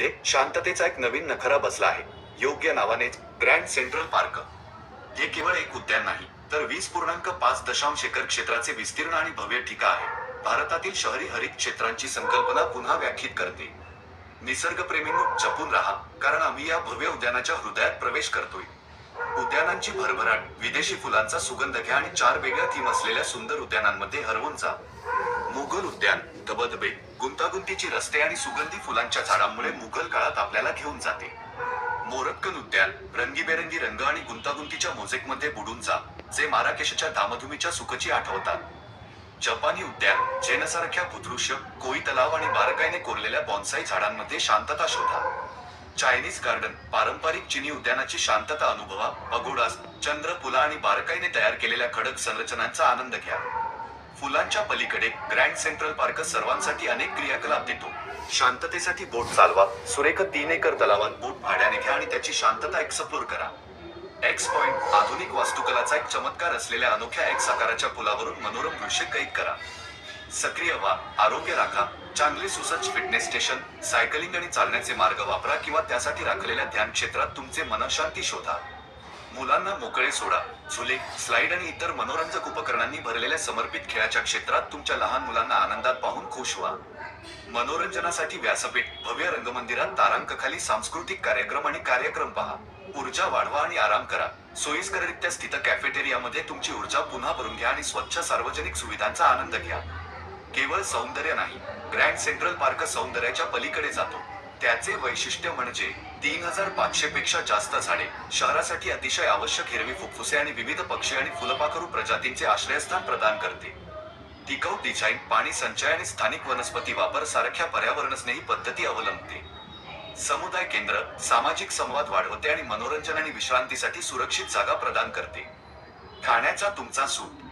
ते शांततेचा एक नवीन नखरा बसला आहे. योग्य नावानेच ग्रँड सेंट्रल पार्क. हे केवळ एक उद्यान नाही तर वीस पूर्णांक पाच दशांश एकर क्षेत्राचे विस्तीर्ण आणि भव्य ठिकाण आहे. भारतातील शहरी हरित क्षेत्रांची संकल्पना पुन्हा व्याख्यात करते. निसर्गप्रेमींनो जपून राहा कारण आम्ही या भव्य उद्यानाच्या हृदयात प्रवेश करतोय. उद्यानांची भरभराट विदेशी फुलांचा सुगंध घ्या आणि चार वेगळ्या थीम असलेल्या सुंदर उद्यानांमध्ये हरवून जा. मुघल उद्यान धबधबे गुंतागुंतीची रस्ते आणि सुगंधी फुलांच्या झाडांमुळे मुघल काळात आपल्याला घेऊन जाते. मोरक्कन उद्यान रंगीबेरंगी रंग आणि गुंतागुंतीच्या मोजेकमध्ये बुडून जा जे माराकेशच्या धामधुमीच्या सुखची आठवतात. जपानी उद्यान जेनसारख्या भूदृश्य कोई तलाव आणि बारकाईने कोरलेल्या बॉन्साई झाडांमध्ये शांतता शोधा. चायनीज गार्डन पारंपरिक चिनी उद्यानाची शांतता अनुभवा अगोडास चंद्र फुला आणि बारकाईने तयार केलेल्या खडक संरचनांचा आनंद घ्या. फुलांच्या पलीकडे ग्रँड सेंट्रल पार्क सर्वांसाठी अनेक क्रियाकलाप देतो. शांततेसाठी बोट चालवा सुरेख तीन एकर तलावात बोट भाड्याने घ्या आणि त्याची शांतता एक्सप्लोर करा. एक्स पॉइंट आधुनिक वास्तुकलाचा एक चमत्कार असलेल्या अनोख्या एक्स आकाराच्या पुलावरून मनोरम दृश्य कैद करा. सक्रिय व्हा आरोग्य राखा चांगले सुसज्ज फिटनेस स्टेशन सायकलिंग आणि चालण्याचे मार्ग वापरा किंवा त्यासाठी राखलेल्या ध्यान क्षेत्रात तुमचे मनशांती शोधा. मुलांना मोकळे सोडा. झुले स्लाइड आणि इतर मनोरंजक उपकरणांनी भरलेल्या समर्पित खेळाच्या क्षेत्रात तुमच्या लहान मुलांना आनंदात पाहून खुश व्हा. मनोरंजनासाठी व्यासपीठ भव्य रंगमंदिरात तारांकखाली सांस्कृतिक कार्यक्रम आणि कार्यक्रम पहा. ऊर्जा वाढवा आणि आराम करा. सोयीस्कररित्या स्थित कॅफेटेरियामध्ये तुमची ऊर्जा पुन्हा भरून घ्या आणि स्वच्छ सार्वजनिक सुविधांचा आनंद घ्या. केवळ सौंदर्य नाही ग्रँड सेंट्रल पार्क सौंदर्याच्या पलीकडे जातो. त्याचे वैशिष्ट्य म्हणजे तीन हजार पाचशे पेक्षा जास्त झाडे. शहरासाठी अतिशय आवश्यक हिरवी फुफ्फुसे आणि विविध पक्षी आणि फुलपाखरू प्रजातींचे आश्रयस्थान प्रदान करते. टिकाऊ डिझाईन पाणी संचय आणि स्थानिक वनस्पती वापर सारख्या पर्यावरणस्नेही पद्धती अवलंबते. समुदाय केंद्र सामाजिक संवाद वाढवते आणि मनोरंजन आणि विश्रांतीसाठी सुरक्षित जागा प्रदान करते. खाण्याचा तुमचा सूट